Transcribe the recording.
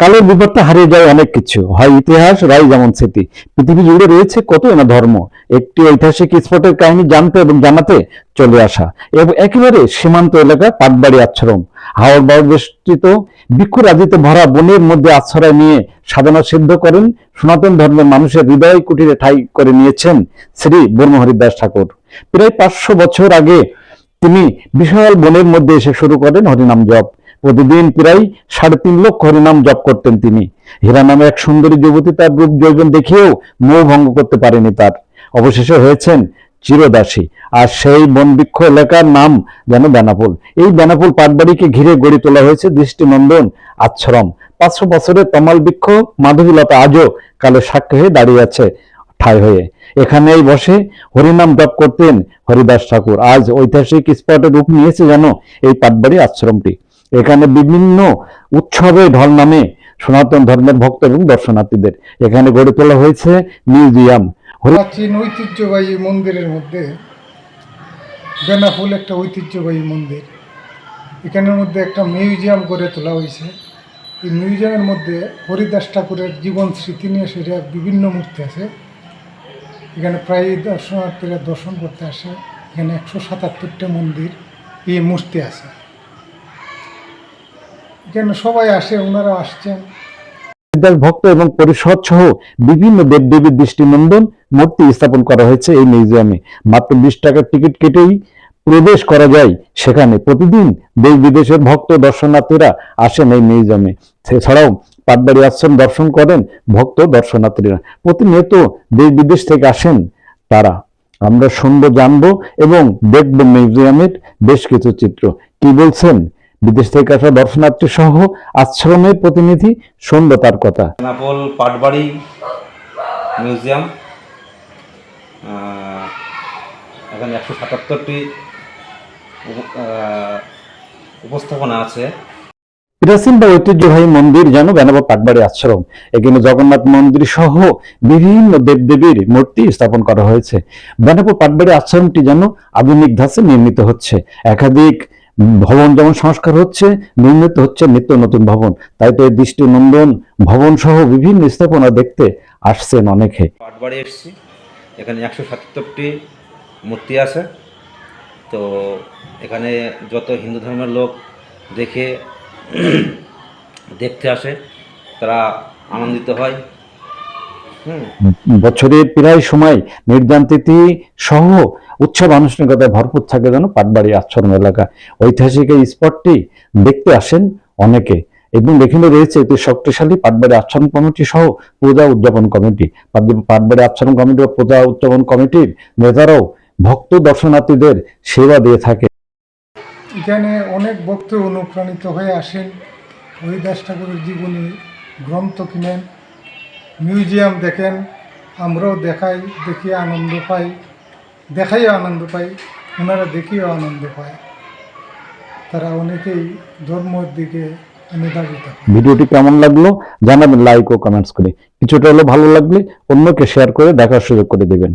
কালের বিপদটা হারিয়ে যায় অনেক কিছু। হয় ইতিহাস রাই যেমন স্মৃতি। পৃথিবী জুড়ে রয়েছে কত না ধর্ম। একটি ঐতিহাসিক স্পটের কাহিনী জানতে এবং জানাতে চলে আসা। এবং একেবারে সীমান্ত এলাকা, পাটবাড়ি আশ্রম। হাওড় বাউর বেষ্টিত বৃক্ষরাজিতে ভরা বনের মধ্যে আশ্রয় নিয়ে সাধনা সিদ্ধ করেন সনাতন ধর্মের মানুষের হৃদয় কুটিরে ঠাই করে নিয়েছেন শ্রী ব্রহ্মহরিদাস ঠাকুর। প্রায় পাঁচশো বছর আগে তিনি বিশাল বনের মধ্যে এসে শুরু করেন হরিনাম জপ। প্রতিদিন প্রায় সাড়ে তিন লক্ষ হরিনাম জপ করতেন তিনি। হীরা নামে এক সুন্দরী যুবতী তার রূপ যৌবন দেখিয়েও মোহ ভঙ্গ করতে পারেনি তার। অবশেষে হয়েছেন চিরদাসী, আর সেই বনবৃক্ষ এলাকার নাম যেন বেনাপুল। এই বেনাপুল পাটবাড়িকে ঘিরে গড়ে তোলা হয়েছে দৃষ্টিনন্দন আশ্রম পাঁচশো বছরের তমাল বৃক্ষ মাধবীলতা আজও কালে সাক্ষী হয়ে দাঁড়িয়ে আছে ঠাই হয়ে। এখানেই বসে হরিনাম জপ করতেন হরিদাস ঠাকুর। আজ ঐতিহাসিক স্পটে রূপ নিয়েছে যেন এই পাটবাড়ি আশ্রমটি এখানে বিভিন্ন উৎসবে ঢল নামে সনাতন ধর্মের ভক্ত এবং দর্শনার্থীদের এখানে গড়ে তোলা হয়েছে মিউজিয়াম। প্রাচীন ঐতিহ্যবাহী মন্দিরের মধ্যে বেনাফুল একটা ঐতিহ্যবাহী মন্দির। এখানের মধ্যে একটা মিউজিয়াম গড়ে তোলা হয়েছে। এই মিউজিয়ামের মধ্যে হরিদাস ঠাকুরের জীবন স্মৃতি নিয়ে সেটা বিভিন্ন মূর্তি আছে। এখানে প্রায় দর্শনার্থীরা দর্শন করতে আসে। এখানে একশো সাতাত্তরটা মন্দির এই মূর্তি আছে। এখানে সবাই আসে ওনারা আসছেন। হরিদাস ভক্ত এবং পরিষদ সহ বিভিন্ন দেবদেবীর দৃষ্টিনন্দন মূর্তি স্থাপন করা হয়েছে এই মিউজিয়ামে। মাত্র বিশ টাকার টিকিট কেটেই প্রবেশ করা যায় সেখানে। প্রতিদিন দেশ বিদেশের ভক্ত, দর্শনার্থীরা আসেন এই মিউজিয়ামে। এছাড়াও পাটবাড়ি আশ্রম দর্শন করেন ভক্ত, দর্শনার্থীরা। প্রতিনিয়ত দেশ বিদেশ থেকে আসেন তারা। আমরা শুনব জানব এবং দেখব মিউজিয়ামের বেশ কিছু চিত্র। কি বলছেন বিদেশ থেকে আসা দর্শনার্থী সহ আশ্রমের প্রতিনিধি শুনব তার কথা। বেনাপোল পাটবাড়ি মিউজিয়াম এখানে একশো সাতাত্তরটি উপস্থাপনা আছে। প্রাচীন বা ঐতিহ্যবাহী মন্দির যেন বেনাবা পাটবাড়ি আশ্রম এখানে জগন্নাথ মন্দির সহ বিভিন্ন দেবদেবীর মূর্তি স্থাপন করা হয়েছে। বেনাপুর পাটবাড়ি আশ্রমটি যেন আধুনিক ধাঁচে নির্মিত হচ্ছে। একাধিক ভবন যেমন সংস্কার হচ্ছে, নির্মিত হচ্ছে নিত্য নতুন ভবন। তাই তো এই দৃষ্টিনন্দন ভবন সহ বিভিন্ন স্থাপনা দেখতে আসছেন অনেকে। পাটবাড়ি এসেছি। এখানে একশো সাতাত্তরটি মূর্তি আছে। তো এখানে যত হিন্দু ধর্মের লোক দেখে, দেখতে আসে, তারা আনন্দিত হয়। বছরের প্রায় সময় নির্যান তিথি সহ উৎসব আনুষ্ঠানিকতায় ভরপুর থাকে যেন পাটবাড়ি আশ্রম এলাকা। ঐতিহাসিক এই স্পটটি দেখতে আসেন অনেকে এবং এখানে রয়েছে একটি শক্তিশালী পাটবাড়ি আশ্রম কমিটি সহ পূজা উদযাপন কমিটি। পাটবাড়ি আশ্রম কমিটি ও পূজা উদযাপন কমিটির নেতারাও ভক্ত দর্শনার্থীদের সেবা দিয়ে থাকে। এখানে অনেক ভক্ত অনুপ্রাণিত হয়ে আসেন। হরিদাস ঠাকুরের জীবনী, গ্রন্থ কিনেন। মিউজিয়াম দেখেন, আমরাও দেখাই, দেখিয়ে আনন্দ পাই, দেখাইও আনন্দ পাই, ওনারা দেখিও আনন্দ পায়। তারা অনেকেই ধর্মের দিকে অনুদাবিত ভিডিওটি কেমন লাগল জানাবেন লাইক ও কমেন্টস করে। কিছুটা হলো ভালো লাগলে অন্যকে শেয়ার করে দেখার সুযোগ করে দেবেন।